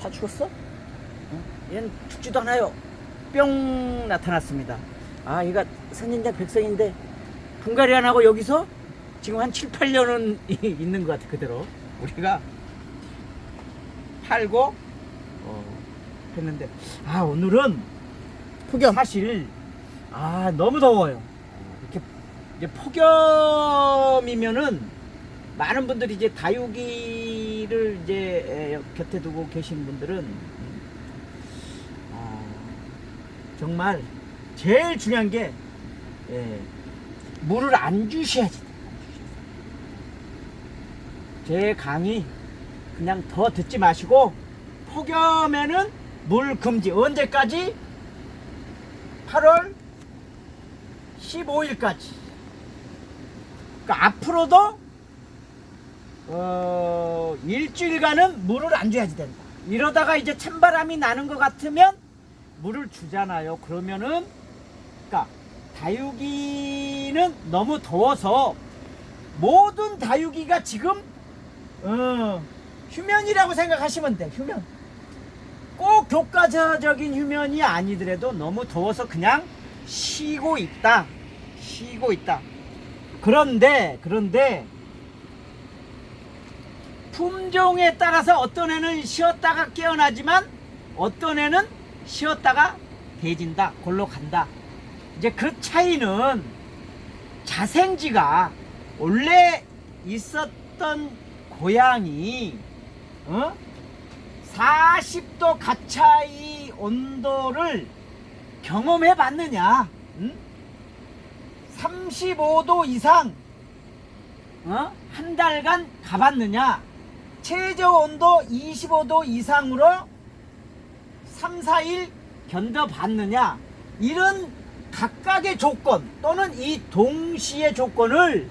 다 죽었어? 어? 얘는 죽지도 않아요. 뿅 나타났습니다. 아, 얘가 선진장 백성인데 분갈이 안 하고 여기서 지금 한 7, 8년은 있는 것 같아, 그대로. 우리가 팔고, 어, 했는데. 아, 오늘은 폭염. 사실, 아, 너무 더워요. 이렇게, 이제 폭염이면은 많은 분들이 이제 다육이 를 이제 에, 곁에 두고 계신 분들은 음, 아, 정말 제일 중요한 게 예, 물을 안 주셔야지. 제 강의 그냥 더 듣지 마시고 폭염에는 물 금지 언제까지? 8월 15일까지. 그러니까 앞으로도 어, 일주일간은 물을 안 줘야지 된다. 이러다가 이제 찬바람이 나는 것 같으면 물을 주잖아요. 그러면은, 그러니까 다육이는 너무 더워서 모든 다육이가 지금 어, 휴면이라고 생각하시면 돼. 휴면. 꼭 교과서적인 휴면이 아니더라도 너무 더워서 그냥 쉬고 있다. 쉬고 있다. 그런데 그런데 품종에 따라서 어떤 애는 쉬었다가 깨어나지만 어떤 애는 쉬었다가 대진다 골로 간다 이제 그 차이는 자생지가 원래 있었던 고향이 어? 40도 가차이 온도를 경험해 봤느냐 응? 35도 이상 어? 한 달간 가봤느냐 최저 온도 25도 이상으로 3, 4일 견뎌봤느냐 이런 각각의 조건 또는 이 동시의 조건을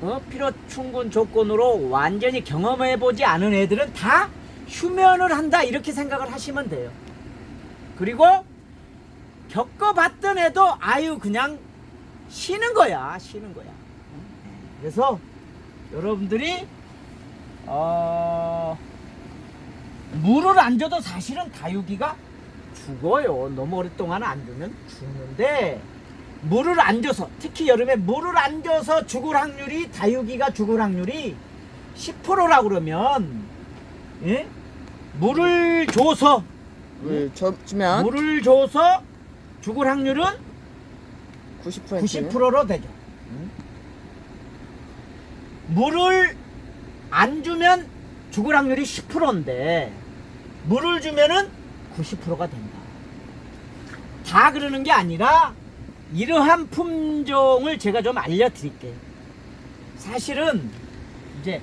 어, 필요 충분 조건으로 완전히 경험해 보지 않은 애들은 다 휴면을 한다 이렇게 생각을 하시면 돼요. 그리고 겪어봤던 애도 아유 그냥 쉬는 거야 쉬는 거야. 그래서 여러분들이 어, 물을 안 줘도 사실은 다육이가 죽어요. 너무 오랫동안 안 주면 죽는데 물을 안 줘서 특히 여름에 물을 안 줘서 죽을 확률이 다육이가 죽을 확률이 10%라고 그러면 예? 물을 줘서 물 저, 주면 물을 줘서 죽을 확률은 90% 90%로 되죠. 물을 안 주면 죽을 확률이 10%인데 물을 주면은 90%가 된다. 다 그러는 게 아니라 이러한 품종을 제가 좀 알려드릴게요. 사실은 이제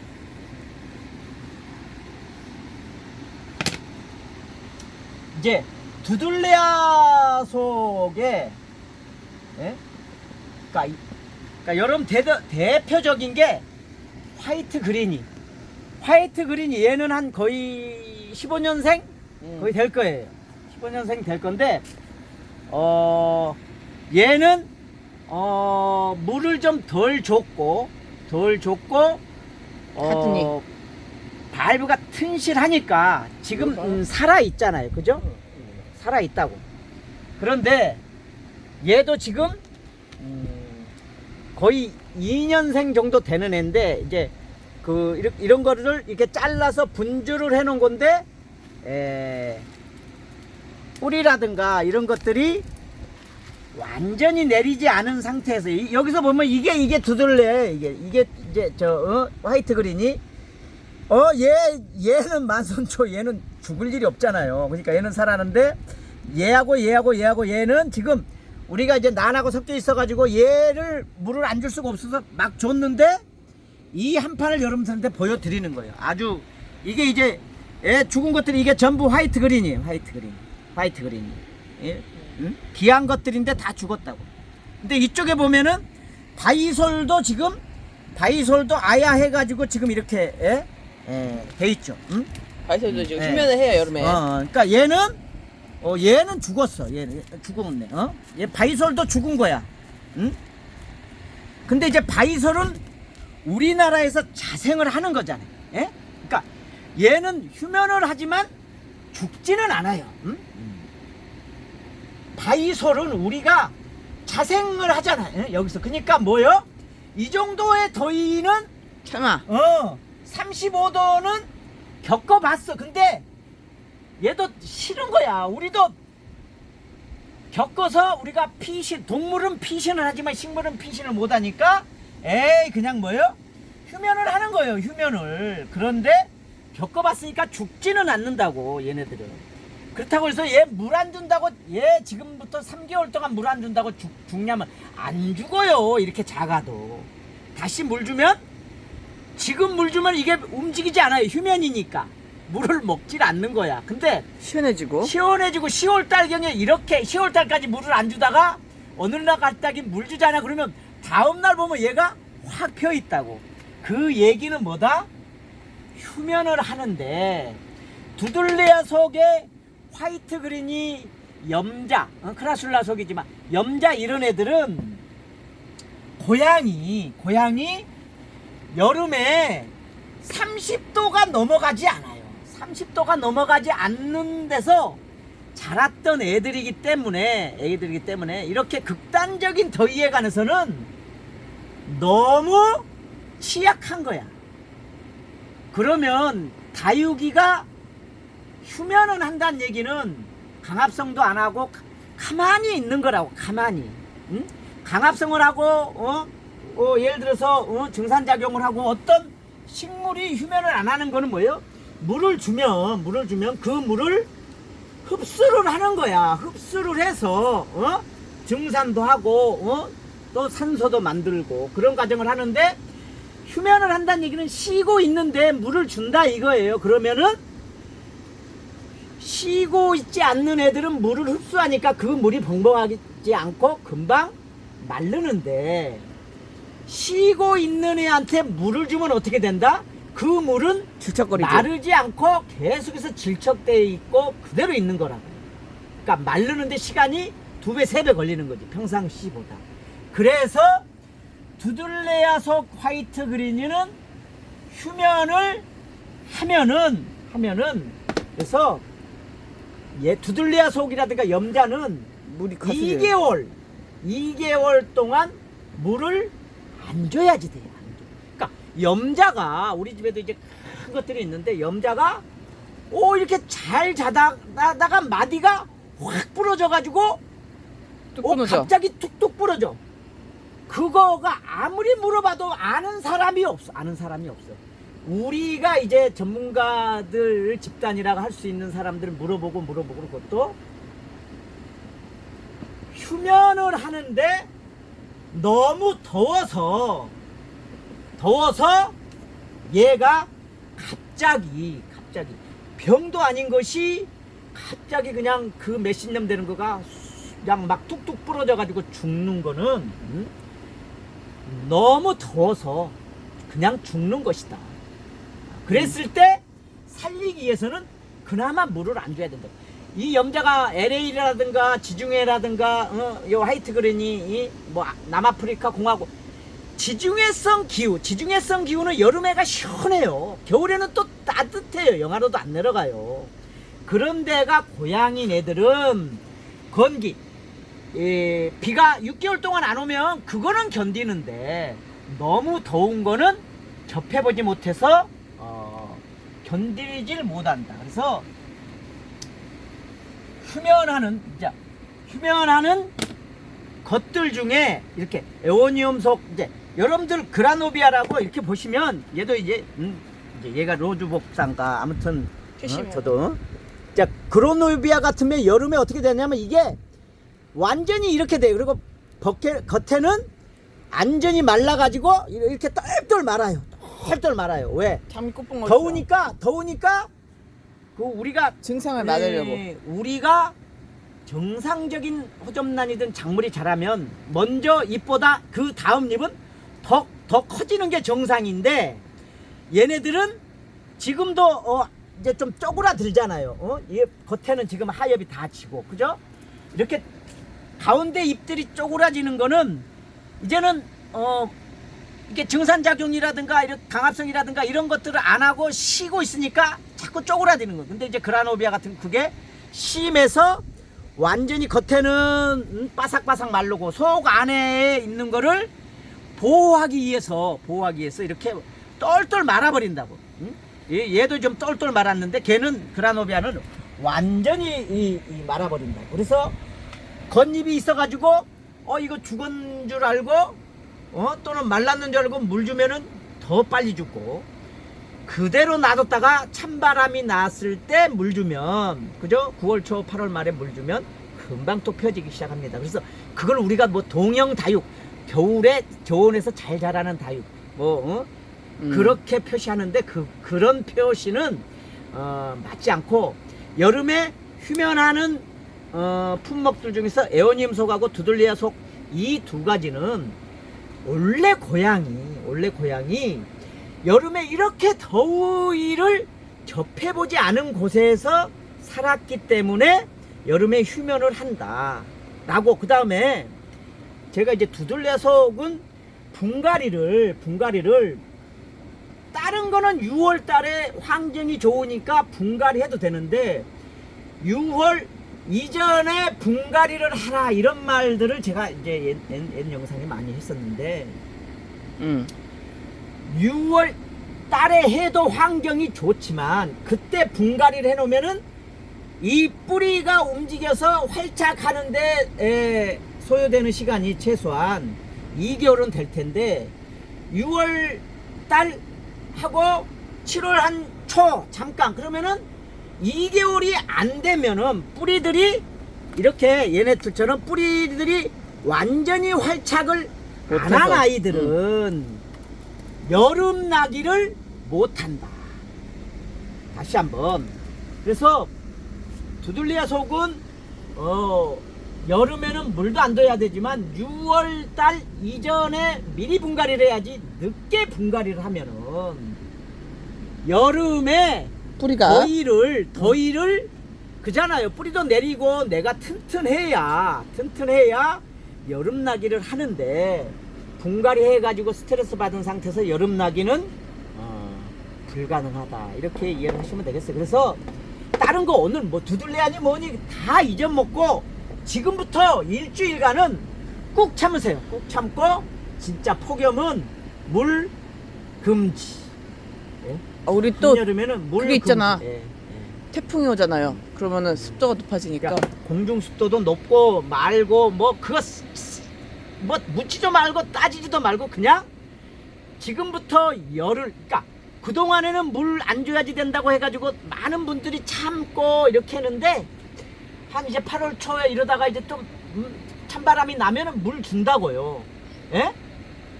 이제 두들레아 속에 예? 그러니까, 이- 그러니까 여러분 대, 대표적인 게 화이트 그린이. 화이트 그린이 얘는 한 거의 15년생? 음. 거의 될 거예요. 15년생 될 건데 어 얘는 어 물을 좀 덜 줬고 덜 줬고 어 발브가 튼실하니까 지금 음, 살아 있잖아요. 그죠? 살아 있다고. 그런데 얘도 지금 음, 거의 2년생 정도 되는 애인데 이제 그 이런, 거를 이렇게 잘라서 분주를 해 놓은 건데 에, 뿌리라든가 이런 것들이 완전히 내리지 않은 상태에서 이- 여기서 보면 이게 이게 두들레 이게 이게 이제 저 어? 화이트 그린이? 어 얘 얘는 만선초 얘는 죽을 일이 없잖아요. 그러니까 얘는 살아는데 얘하고 얘하고 얘하고 얘는 지금 우리가 이제 난하고 섞여 있어가지고 얘를 물을 안 줄 수가 없어서 막 줬는데 이 한 판을 여러분들한테 보여드리는 거예요. 아주 이게 이제 애 죽은 것들이 이게 전부 화이트 그린이에요. 화이트 그린, 화이트 그린. 예? 응? 귀한 것들인데 다 죽었다고. 근데 이쪽에 보면은 바이솔도 지금 바이솔도 아야 해가지고 지금 이렇게 예? 예, 돼 있죠. 응? 바이솔도 지금 네. 휴면을 해요 여름에. 어, 그러니까 얘는 어 얘는 죽었어. 얘는 죽었네. 어? 얘 바이솔도 죽은 거야. 응? 근데 이제 바이솔은 우리나라에서 자생을 하는 거잖아요. 예? 그러니까 얘는 휴면을 하지만 죽지는 않아요. 음? 바이솔은 우리가 자생을 하잖아요. 여기서 그러니까 뭐요? 이 정도의 더위는 참아. 어 35도는 겪어봤어. 근데 얘도 싫은 거야. 우리도 겪어서 우리가 피신 동물은 피신을 하지만 식물은 피신을 못하니까 에이 그냥 뭐요? 휴면을 하는 거예요. 휴면을 그런데 겪어봤으니까 죽지는 않는다고 얘네들은. 그렇다고 해서 얘 물 안 준다고 얘 지금부터 3개월 동안 물 안 준다고 죽, 죽냐면 안 죽어요. 이렇게 작아도 다시 물 주면 지금 물 주면 이게 움직이지 않아요. 휴면이니까 물을 먹질 않는 거야. 근데 시원해지고. 시원해지고 10월 달경에 이렇게 10월 달까지 물을 안 주다가 어느 날 갑자기 물 주잖아. 그러면 다음 날 보면 얘가 확 펴 있다고. 그 얘기는 뭐다? 휴면을 하는데 두들레아 속에 화이트 그린이 염자, 어, 크라술라 속이지만 염자 이런 애들은 고양이, 고양이 여름에 30도가 넘어가지 않아요. 30도가 넘어가지 않는 데서 자랐던 애들이기 때문에 애들이기 때문에 이렇게 극단적인 더위에 관해서는 너무 취약한 거야. 그러면 다육이가 휴면은 한다는 얘기는 강압성도 안 하고 가- 가만히 있는 거라고 가만히 응? 강압성을 하고 어? 어, 예를 들어서 어, 증산작용을 하고 어떤 식물이 휴면을 안 하는 거는 뭐예요? 물을 주면 물을 주면 그 물을 흡수를 하는 거야 흡수를 해서 어? 증산도 하고 어? 또 산소도 만들고 그런 과정을 하는데 휴면을 한다는 얘기는 쉬고 있는데 물을 준다 이거예요 그러면은 쉬고 있지 않는 애들은 물을 흡수하니까 그 물이 벙벙하지 않고 금방 마르는데 쉬고 있는 애한테 물을 주면 어떻게 된다? 그 물은 질척거리죠. 마르지 않고 계속해서 질척되어 있고 그대로 있는 거라고. 그러니까 마르는데 시간이 두 배, 세 배 걸리는 거지. 평상시보다. 그래서 두들레아 속 화이트 그린이는 휴면을 하면은 하면은 그래서 얘 두들레아 속이라든가 염자는 물이 가슬려요. 2개월 2개월 동안 물을 안 줘야지 돼요. 염자가 우리 집에도 이제 큰 것들이 있는데 염자가 오 이렇게 잘 자다가 마디가 확 부러져 가지고 뚝 오. 갑자기 툭툭 부러져. 그거가 아무리 물어봐도 아는 사람이 없어. 아는 사람이 없어. 우리가 이제 전문가들 집단이라고 할 수 있는 사람들 물어보고 물어보고 그것도 휴면을 하는데 너무 더워서 더워서 얘가 갑자기 갑자기 병도 아닌 것이 갑자기 그냥 그년 되는 거가 그냥 막 뚝뚝 부러져 가지고 죽는 거는 음? 너무 더워서 그냥 죽는 것이다. 그랬을 때 살리기 위해서는 그나마 물을 안 줘야 된다. 이 염자가 LA라든가 지중해라든가 어, 요 화이트 그린이 이뭐 남아프리카 공화국 지중해성 기후, 지중해성 기후는 여름에가 시원해요. 겨울에는 또 따뜻해요. 영하로도 안 내려가요. 그런 데가 고향인 애들은 건기, 예, 비가 6개월 동안 안 오면 그거는 견디는데 너무 더운 거는 접해보지 못해서 어, 견디질 못한다. 그래서 휴면하는 자 휴면하는 것들 중에 이렇게 에오니움 속 이제 여러분들 그라노비아라고 이렇게 보시면 얘도 이제 음, 이제 얘가 로즈 복상가 아무튼 어. 저도 자 그라노비아 같으면 여름에 어떻게 되냐면 이게 완전히 이렇게 돼요. 그리고 겉에, 겉에는 완전히 말라가지고 이렇게 똘똘 말아요. 똘똘 말아요. 왜? 잠이 ቁ뽕 더우니까 더우니까 그 우리가 증상을 막으려고. 예, 우리가 정상적인 호접란이든 작물이 자라면 먼저 잎보다 그 다음 잎은 더, 더 커지는 게 정상인데 얘네들은 지금도 어, 이제 좀 쪼그라들잖아요. 어? 이 겉에는 지금 하엽이 다 지고 그죠? 이렇게 가운데 잎들이 쪼그라지는 거는 이제는 어 이게 증산작용이라든가 이런 강압성이라든가 이런 것들을 안 하고 쉬고 있으니까 자꾸 쪼그라드는 거예요. 근데 이제 그라노비아 같은 그게 심해서 완전히 겉에는 음, 바삭바삭 마르고 속 안에 있는 거를 보호하기 위해서 보호하기 위해서 이렇게 똘똘 말아버린다고. 응? 얘- 얘도 좀 똘똘 말았는데 걔는 그라노비아는 완전히 이, 이 말아버린다고. 그래서 겉잎이 있어가지고 어 이거 죽은 줄 알고 어 또는 말랐는 줄 알고 물 주면은 더 빨리 죽고 그대로 놔뒀다가 찬바람이 났을 때 물 주면 그죠 9월 초 8월 말에 물 주면 금방 또 펴지기 시작합니다 그래서 그걸 우리가 뭐 동형 다육 겨울에 저온에서 잘 자라는 다육 뭐 어? 음. 그렇게 표시하는데 그 그런 표시는 어, 맞지 않고 여름에 휴면하는 어, 품목들 중에서 에오니움 속하고 두들리아 속 이 두 가지는 원래 고양이 원래 고양이 여름에 이렇게 더위를 접해보지 않은 곳에서 살았기 때문에 여름에 휴면을 한다 라고 그 다음에 제가 이제 두들레 속은 분갈이를 분갈이를 다른 거는 6월 달에 환경이 좋으니까 분갈이 해도 되는데 6월 이전에 분갈이를 하라 이런 말들을 제가 이제 옛, 옛, 옛 영상에 많이 했었는데 음. 6월 달에 해도 환경이 좋지만 그때 분갈이를 해놓으면은 이 뿌리가 움직여서 활짝 하는데 에, 소요되는 시간이 최소한 2개월은 될 텐데 6월 달 하고 7월 한 초 잠깐 그러면은 2개월이 안 되면은 뿌리들이 이렇게 얘네 들처럼 뿌리들이 완전히 활착을 안 한. 아이들은 여름 나기를 못한다. 다시 한번. 그래서 두들리아 속은 어 여름에는 물도 안 둬야 되지만 6월 달 이전에 미리 분갈이를 해야지 늦게 분갈이를 하면은 여름에 뿌리가 더위를 더위를 그잖아요. 뿌리도 내리고 내가 튼튼해야 튼튼해야 여름 나기를 하는데 분갈이 해가지고 스트레스 받은 상태에서 여름 나기는 어, 불가능하다 이렇게 이해를 하시면 되겠어요. 그래서 다른 거 오늘 뭐 두들레아니 뭐니 다 잊어먹고 지금부터 일주일간은 꾹 참으세요. 꾹 참고 진짜 폭염은 물 금지. 예? 어, 우리 또 여름에는 물 그게 있잖아. 금지. 예, 예. 태풍이 오잖아요. 그러면은 습도가 높아지니까 그러니까 공중 습도도 높고 말고 뭐 그거 쓰- 쓰- 뭐 묻지도 말고 따지지도 말고 그냥 지금부터 열을 그러니까 그 동안에는 물 안 줘야지 된다고 해가지고 많은 분들이 참고 이렇게 했는데 한 이제 8월 초에 이러다가 이제 또 음, 찬바람이 나면은 물 준다고요. 예?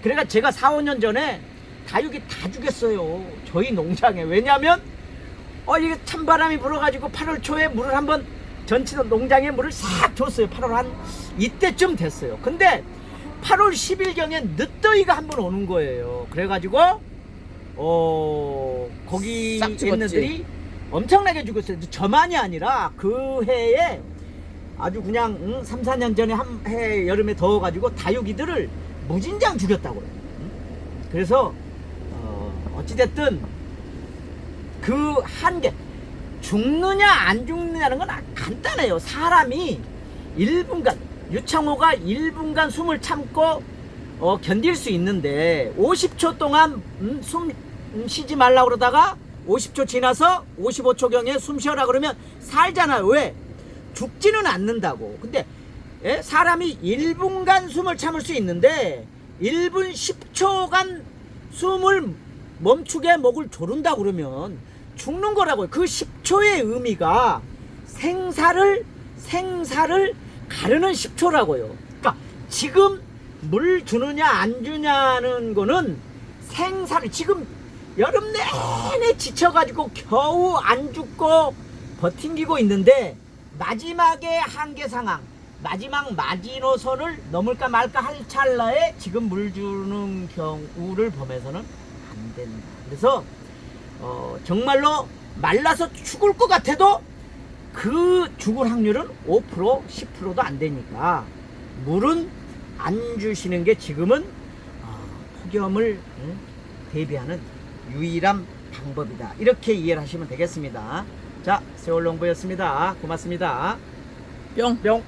그러니까 제가 4, 5년 전에 다육이 다 죽였어요. 저희 농장에. 왜냐면 어 이게 찬바람이 불어가지고 8월 초에 물을 한번 전체 농장에 물을 싹 줬어요. 8월 한 이때쯤 됐어요. 근데 8월 10일경에 늦더위가 한 번 오는 거예요. 그래가지고 어 거기 싹 죽었지. 얘네들이 엄청나게 죽었어요. 저만이 아니라 그 해에 아주 그냥 응, 3, 4년 전에 한 해 여름에 더워가지고 다육이들을 무진장 죽였다고요. 응? 그래서 어, 어찌됐든 그 한계 죽느냐 안 죽느냐는 건 아- 간단해요. 사람이 1분간 유창호가 1분간 숨을 참고 어, 견딜 수 있는데 50초 동안 음, 숨 음, 쉬지 말라 그러다가 50초 지나서 55초경에 숨 쉬어라 그러면 살잖아요. 왜? 죽지는 않는다고. 근데 예? 사람이 1분간 숨을 참을 수 있는데 1분 10초간 숨을 멈추게 목을 조른다 그러면 죽는 거라고요. 그 10초의 의미가 생사를 생사를 가르는 10초라고요. 그러니까 지금 물 주느냐 안 주냐는 거는 생사를 지금 여름 내내 지쳐가지고 겨우 안 죽고 버팅기고 있는데 마지막의 한계 상황 마지막 마지노선을 넘을까 말까 할 찰나에 지금 물 주는 경우를 범해서는 안 된다. 그래서 어, 정말로 말라서 죽을 것 같아도 그 죽을 확률은 5% 10%도 안 되니까 물은 안 주시는 게 지금은 어, 폭염을 응, 대비하는 유일한 방법이다. 이렇게 이해를 하시면 되겠습니다. 자, 세월농부였습니다. 고맙습니다. 뿅. 뿅.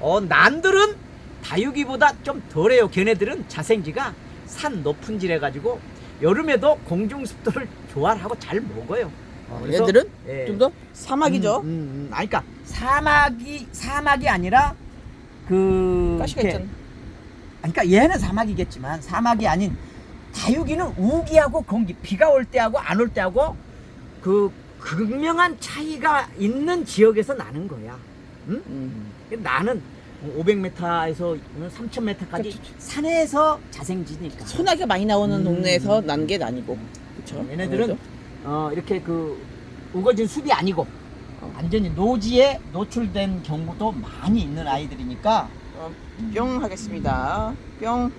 어, 난들은 다육이보다 좀 덜해요. 걔네들은 자생지가 산 높은 지래 가지고 여름에도 공중 습도를 조활하고 잘 먹어요. 어, 그래서- 얘들은 예. 좀 더 사막이죠. 음, 음, 음. 아니, 그러니까 사막이 사막이 아니라 그 가시가 이렇게- 있잖아. 그러니까 얘는 사막이겠지만 사막이 아닌 다육이는 우기하고 공기 비가 올 때하고 안 올 때하고 그 극명한 차이가 있는 지역에서 나는 거야. 응? 음. 나는 500m에서 3,000m까지 그치. 산에서 자생지니까. 소나기가 많이 나오는 음. 동네에서 난게 난이고. 그렇죠. 얘네들은 어, 이렇게 그 우거진 숲이 아니고 어. 완전히 노지에 노출된 경우도 많이 있는 아이들이니까 뿅 하겠습니다. 뿅.